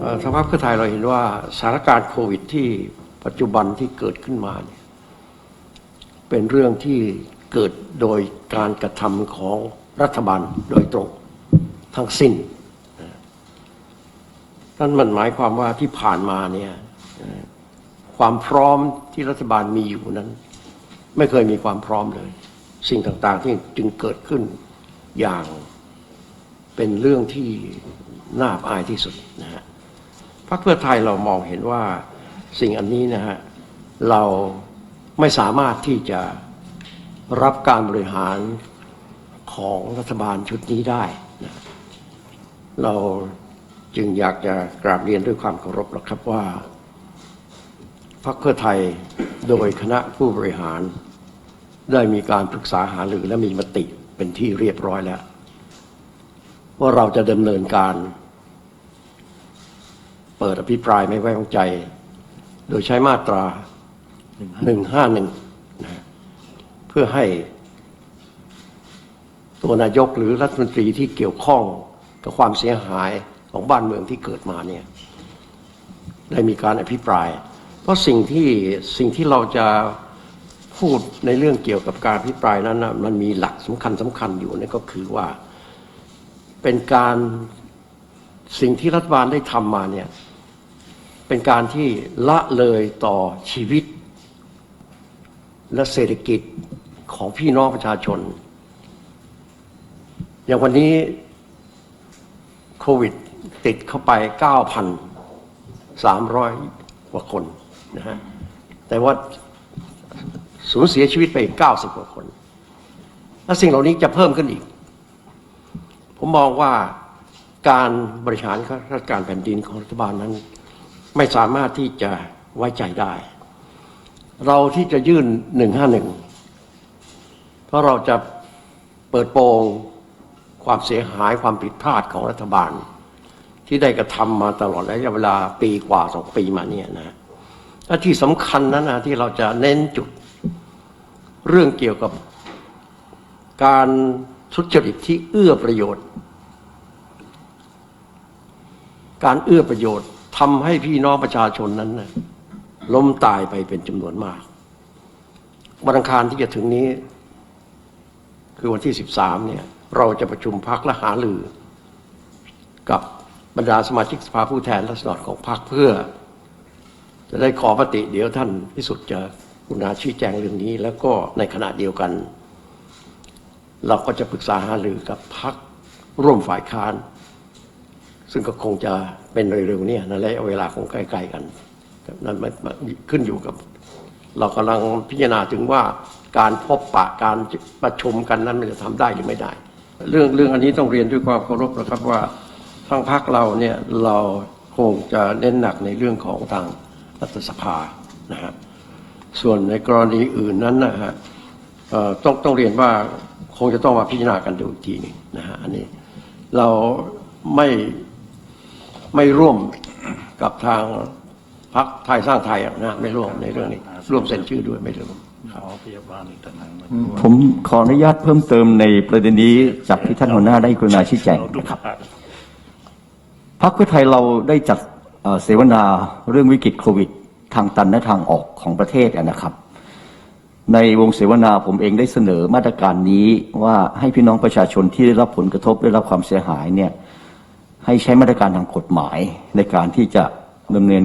เอ่อทาพคเพื่อไทยเราเห็นว่าสถานการณ์โควิดที่ปัจจุบันที่เกิดขึ้นมาเนี่ยเป็นเรื่องที่เกิดโดยการกระทำของรัฐบาลโดยตรงทั้งสิ้นนั่นมันหมายความว่าที่ผ่านมาเนี่ยความพร้อมที่รัฐบาลมีอยู่นั้น ไม่เคยมีความพร้อมเลย สิ่งต่างๆที่จึงเกิดขึ้นอย่างเป็นเรื่องที่น่าอายที่สุด พรรคเพื่อไทยเรามองเห็นว่าสิ่งอันนี้นะฮะเราไม่สามารถที่จะรับการบริหารของรัฐบาลชุดนี้ได้นะเราจึงอยากจะกราบเรียนด้วยความเคารพนะครับว่าพรรคเพื่อไทยโดยคณะผู้บริหาร ได้มีการปรึกษาหารือและมีมติเป็นที่เรียบร้อยแล้ว ว่าเราจะดำเนินการ เปิดอภิปรายไม่ไว้วางใจ โดยใช้มาตรา 151นะฮะเพื่อให้ ตัวนายกหรือรัฐมนตรีที่เกี่ยวข้องกับความเสียหายของบ้านเมืองที่เกิดมาเนี่ยได้มีการอภิปราย เพราะสิ่งที่สิ่งที่เราจะพูดในเรื่องเกี่ยวกับการอภิปรายนั้นนะมันมีหลักสำคัญสำคัญอยู่นั่นก็คือว่าเป็นการสิ่งที่รัฐบาลได้ทำมาเนี่ย เป็นการที่ละเลยต่อชีวิต และเศรษฐกิจของพี่น้องประชาชน อย่างวันนี้โควิดติดเข้าไป 9,300 กว่าคนนะฮะแต่ว่าสูญเสียชีวิตไปอีก 90 กว่าคน และสิ่งเหล่านี้จะเพิ่มขึ้นอีก ผมมองว่าการบริหารราชการแผ่นดินของรัฐบาลนั้น ไม่สามารถที่จะไว้ใจได้ เราที่จะยื่นหนึ่งห้าหนึ่งเพราะเราจะเปิดโปงความเสียหายความผิดพลาดของรัฐบาล ที่ได้กระทำมาตลอดระยะเวลาปีกว่าสองปีมาเนี่ยนะและที่สำคัญนั้นนะที่เราจะเน้นจุดเรื่องเกี่ยวกับการทุจริตที่เอื้อประโยชน์ การเอื้อประโยชน์ ทำให้พี่น้องประชาชนนั้นนะล้มตายไปเป็นจำนวนมาก วันอังคารที่จะถึงนี้ คือวันที่ 13 เนี่ย เราจะประชุมพักและหารือ กับบรรดาสมาชิกสภาผู้แทนราษฎรของพรรคเพื่อ จะได้ขอปฏิเดี๋ยวท่านพิสุทธิ์จะกุณาชี้แจงเรื่องนี้ แล้วก็ในขณะเดียวกัน เราก็จะปรึกษาหารือกับพรรคร่วมฝ่ายค้าน ซึ่งก็คงจะเป็นเร็วๆเนี่ยนั่นแหละเวลาคงใกล้ๆกันนั่นมันขึ้นอยู่กับ เรากำลังพิจารณาถึงว่าการพบปะการประชุมกันนั้นมันจะทำได้หรือไม่ได้ เรื่องเรื่องอันนี้ต้องเรียนด้วยความเคารพนะครับว่าทางพรรคเราเนี่ยเราคงจะเน้นหนักในเรื่องของทางรัฐสภานะฮะส่วนในกรณีอื่นนั้นนะฮะต้องต้องเรียนว่าคงจะต้องมาพิจารณากันดูอีกทีหนึงนะฮะอันนี้เราไม่ ไม่ร่วมกับทางพรรคไทยสร้างไทยอะนะไม่ร่วมในเรื่องนี้ ร่วมเซ็นชื่อด้วยไม่ร่วมหมอพยาบาลอีกต่างหากมันผมขออนุญาตเพิ่มเติมในประเด็นนี้จากที่ท่านหัวหน้าได้กรุณาชี้แจงนะครับพรรคเพื่อไทยเราได้จัดเอ่อเสวนาเรื่องวิกฤตโควิด ทางตันและทางออกของประเทศอะนะครับ ในวงเสวนาผมเองได้เสนอมาตรการนี้ว่าให้พี่น้องประชาชนที่ได้รับผลกระทบได้รับความเสียหายเนี่ย ให้ใช้มาตรการทางกฎหมายในการที่จะดำเนิน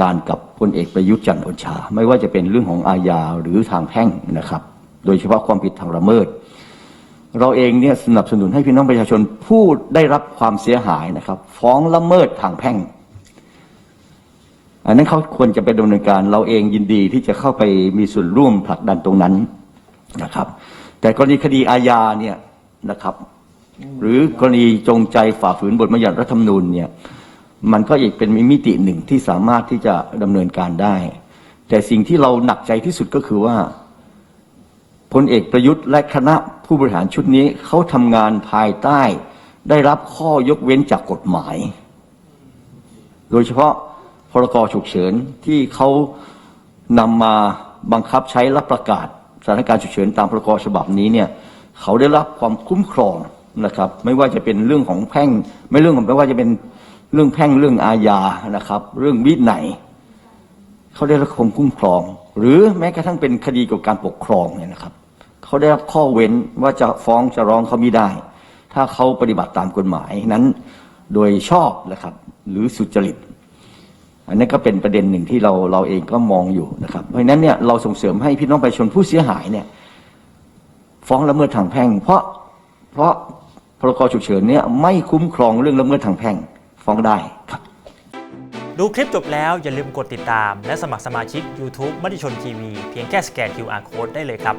การกับพลเอกประยุทธ์จันทร์โอชา ไม่ว่าจะเป็นเรื่องของอาญาหรือทางแพ่งนะครับ โดยเฉพาะความผิดทางละเมิด เราเองเนี่ยสนับสนุนให้พี่น้องประชาชนผู้ได้รับความเสียหายนะครับ ฟ้องละเมิดทางแพ่ง อันนั้นเขาควรจะไปดำเนินการเราเองยินดีที่จะเข้าไปมีส่วนร่วมผลักดันตรงนั้นนะครับ แต่กรณีคดีอาญาเนี่ยนะครับ หรือกรณีจงใจฝ่าฝืนบทบัญญัติรัฐธรรมนูญเนี่ยมันก็อีกเป็นมิติหนึ่งที่สามารถที่จะดำเนินการได้ แต่สิ่งที่เราหนักใจที่สุดก็คือว่าพลเอกประยุทธ์และคณะผู้บริหารชุดนี้เขาทำงานภายใต้ ได้รับข้อยกเว้นจากกฎหมาย โดยเฉพาะพรกฉุกเฉินที่เขานำมาบังคับใช้และประกาศสถานการณ์ฉุกเฉินตามพรกฉบับนี้เนี่ยเขาได้รับความคุ้มครอง นะครับ ไม่ว่าจะเป็นเรื่องของแพ่ง ไม่เรื่องของไม่ว่าจะเป็นเรื่องแพ่งเรื่องอาญานะครับ เรื่องวินัยเขาได้รับความคุ้มครอง หรือแม้กระทั่งเป็นคดีเกี่ยวกับการปกครองเนี่ยนะครับเขาได้รับข้อเว้นว่าจะฟ้องจะร้องเขาไม่ได้ ถ้าเขาปฏิบัติตามกฎหมายนั้น โดยชอบนะครับ หรือสุจริตอันนี้ก็เป็นประเด็นหนึ่งที่เราเราเองก็มองอยู่นะครับ เพราะฉะนั้นเนี่ยเราส่งเสริมให้พี่น้องประชาชนผู้เสียหายเนี่ยฟ้องละเมิดทางแพ่ง เพราะเพราะ พรกฉุกเฉินเนี่ยไม่คุ้มครองเรื่องละเมิดทางแพ่งฟ้องได้ครับ ดูคลิปจบแล้วอย่าลืมกดติดตาม และสมัครสมาชิก YouTube มติชนทีวีเพียงแค่สแกน QR Code ได้เลยครับ